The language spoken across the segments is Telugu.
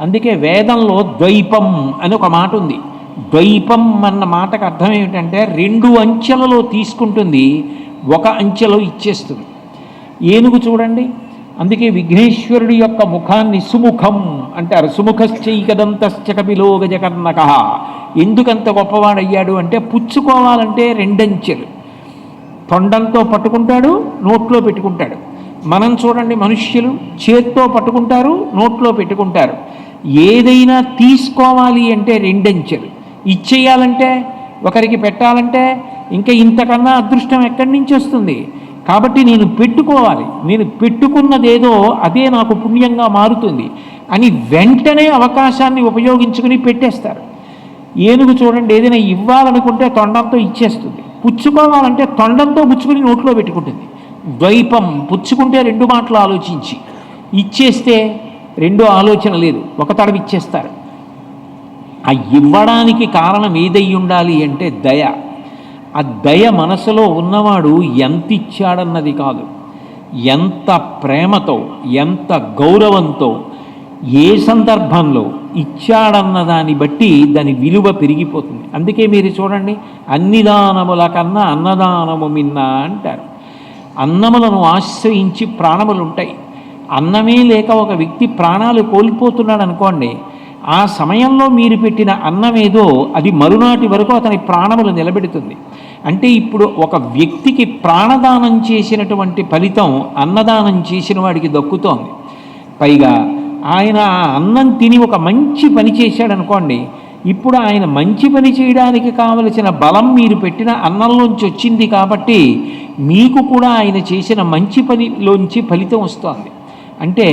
అందుకే వేదంలో ద్వైపం అని ఒక మాట ఉంది. ద్వైపం అన్న మాటకు అర్థం ఏమిటంటే రెండు అంచెలలో తీసుకుంటుంది ఒక అంచెలో ఇచ్చేస్తుంది. ఏనుగు చూడండి. అందుకే విఘ్నేశ్వరుడి యొక్క ముఖాన్ని సుముఖం అంటారు. సుముఖశ్చైకదంతశ్చ కపిలో గజకర్ణక. ఎందుకంత గొప్పవాడయ్యాడు అంటే పుచ్చుకోవాలంటే రెండంచెలు. తొండంతో పట్టుకుంటాడు నోట్లో పెట్టుకుంటాడు. మనం చూడండి మనుష్యులు చేత్తో పట్టుకుంటారు నోట్లో పెట్టుకుంటారు. ఏదైనా తీసుకోవాలి అంటే రెండంచెలు. ఇచ్చేయాలంటే ఒకరికి పెట్టాలంటే ఇంకా ఇంతకన్నా అదృష్టం ఎక్కడి నుంచి వస్తుంది? కాబట్టి నేను పెట్టుకోవాలి. నేను పెట్టుకున్నదేదో అదే నాకు పుణ్యంగా మారుతుంది అని వెంటనే అవకాశాన్ని ఉపయోగించుకుని పెట్టేస్తారు. ఏనుగు చూడండి ఏదైనా ఇవ్వాలనుకుంటే తొండంతో ఇచ్చేస్తుంది. పుచ్చుకోవాలంటే తొండంతో పుచ్చుకుని నోట్లో పెట్టుకుంటుంది. ద్వైపం పుచ్చుకుంటే రెండు మాటలు ఆలోచించి ఇచ్చేస్తే రెండో ఆలోచన లేదు ఒక తడవి ఇచ్చేస్తారు. ఆ ఇవ్వడానికి కారణం ఏదై ఉండాలి అంటే దయ. ఆ దయ మనసులో ఉన్నవాడు ఎంత ఇచ్చాడన్నది కాదు. ఎంత ప్రేమతో ఎంత గౌరవంతో ఏ సందర్భంలో ఇచ్చాడన్న దాన్ని బట్టి దాని విలువ పెరిగిపోతుంది. అందుకే మీరు చూడండి అన్ని దానముల కన్నా అన్నదానము మిన్న అంటారు. అన్నములను ఆశ్రయించి ప్రాణములు ఉంటాయి అన్నమే లేక ఒక వ్యక్తి ప్రాణాలు కోల్పోతున్నాడు అనుకోండి ఆ సమయంలో మీరు పెట్టిన అన్నమేదో అది మరునాటి వరకు అతని ప్రాణములు నిలబెడుతుంది. అంటే ఇప్పుడు ఒక వ్యక్తికి ప్రాణదానం చేసినటువంటి ఫలితం అన్నదానం చేసిన వాడికి దక్కుతోంది. పైగా ఆయన ఆ అన్నం తిని ఒక మంచి పని చేశాడు అనుకోండి ఇప్పుడు ఆయన మంచి పని చేయడానికి కావలసిన బలం మీరు పెట్టిన అన్నంలోంచి వచ్చింది కాబట్టి మీకు కూడా ఆయన చేసిన మంచి పనిలోంచి ఫలితం వస్తోంది. అంటే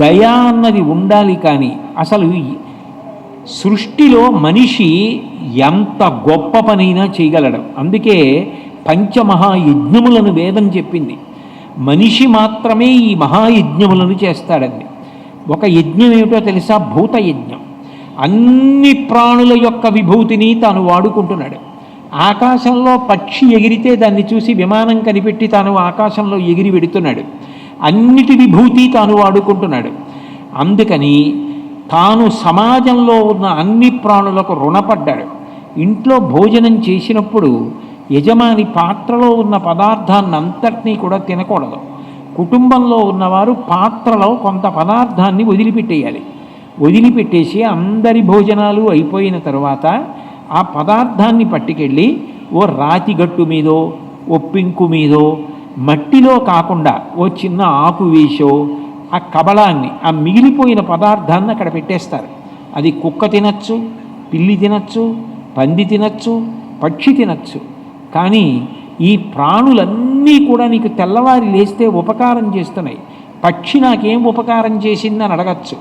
దయ అన్నది ఉండాలి కానీ అసలు సృష్టిలో మనిషి ఎంత గొప్ప పనైనా చేయగలడు. అందుకే పంచమహాయజ్ఞములను వేదం చెప్పింది. మనిషి మాత్రమే ఈ మహాయజ్ఞములను చేస్తాడండి. ఒక యజ్ఞం ఏమిటో తెలుసా? భూత యజ్ఞం అన్ని ప్రాణుల యొక్క విభూతిని తాను వాడుకుంటున్నాడు. ఆకాశంలో పక్షి ఎగిరితే దాన్ని చూసి విమానం కనిపెట్టి తాను ఆకాశంలో ఎగిరి వెడుతున్నాడు. అన్నిటి విభూతి తాను వాడుకుంటున్నాడు. అందుకని తాను సమాజంలో ఉన్న అన్ని ప్రాణులకు రుణపడ్డాడు. ఇంట్లో భోజనం చేసినప్పుడు యజమాని పాత్రలో ఉన్న పదార్థాన్ని అంతటినీ కూడా తినకూడదు. కుటుంబంలో ఉన్నవారు పాత్రలో కొంత పదార్థాన్ని వదిలిపెట్టేయాలి. వదిలిపెట్టేసి అందరి భోజనాలు అయిపోయిన తర్వాత ఆ పదార్థాన్ని పట్టుకెళ్ళి ఓ రాతి గట్టు మీదో ఓ పింకు మీదో మట్టిలో కాకుండా ఓ చిన్న ఆకు వేసో ఆ కబళాన్ని ఆ మిగిలిపోయిన పదార్థాన్ని అక్కడ పెట్టేస్తారు. అది కుక్క తినచ్చు పిల్లి తినచ్చు పంది తినచ్చు పక్షి తినచ్చు. కానీ ఈ ప్రాణులన్నీ కూడా నీకు తెల్లవారి లేస్తే ఉపకారం చేస్తున్నాయి. పక్షి నాకేం ఉపకారం చేసిందని అడగచ్చు.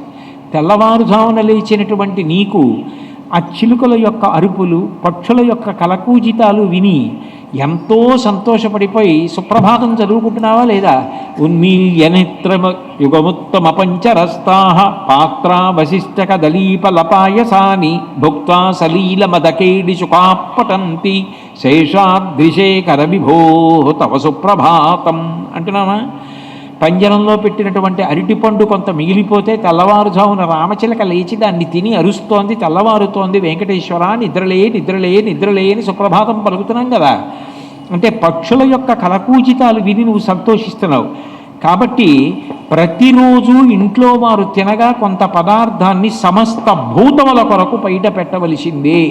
తెల్లవారుజామున లేచినటువంటి నీకు ఆ చిలుకల యొక్క అరుపులు పక్షుల యొక్క కలకూజితాలు విని ఎంతో సంతోషపడిపోయి సుప్రభాతం చదువుకుంటున్నావా లేదా? ఉన్మీల్యనేత్ర యుగముత్తమ పంచరస్తాహ పాత్రా వశిష్టక దలీపలపాయసాని భుక్తా సలీల మదకేడి శుకాపటంతి శేషాద్రిశేఖర విభో తవ సుప్రభాతం. అంటున్నామా పంజరంలో పెట్టినటువంటి అరటిపండు కొంత మిగిలిపోతే తెల్లవారుజామున రామచిలక లేచి దాన్ని తిని అరుస్తోంది తెల్లవారుతోంది వెంకటేశ్వర నిద్రలే నిద్రలే నిద్రలేని సుప్రభాతం పలుకుతున్నాం కదా. అంటే పక్షుల యొక్క కలకూచితాలు విని నువ్వు సంతోషిస్తున్నావు. కాబట్టి ప్రతిరోజు ఇంట్లో వారు తినగా కొంత పదార్థాన్ని సమస్త భూతముల కొరకు బయట పెట్టవలసిందే.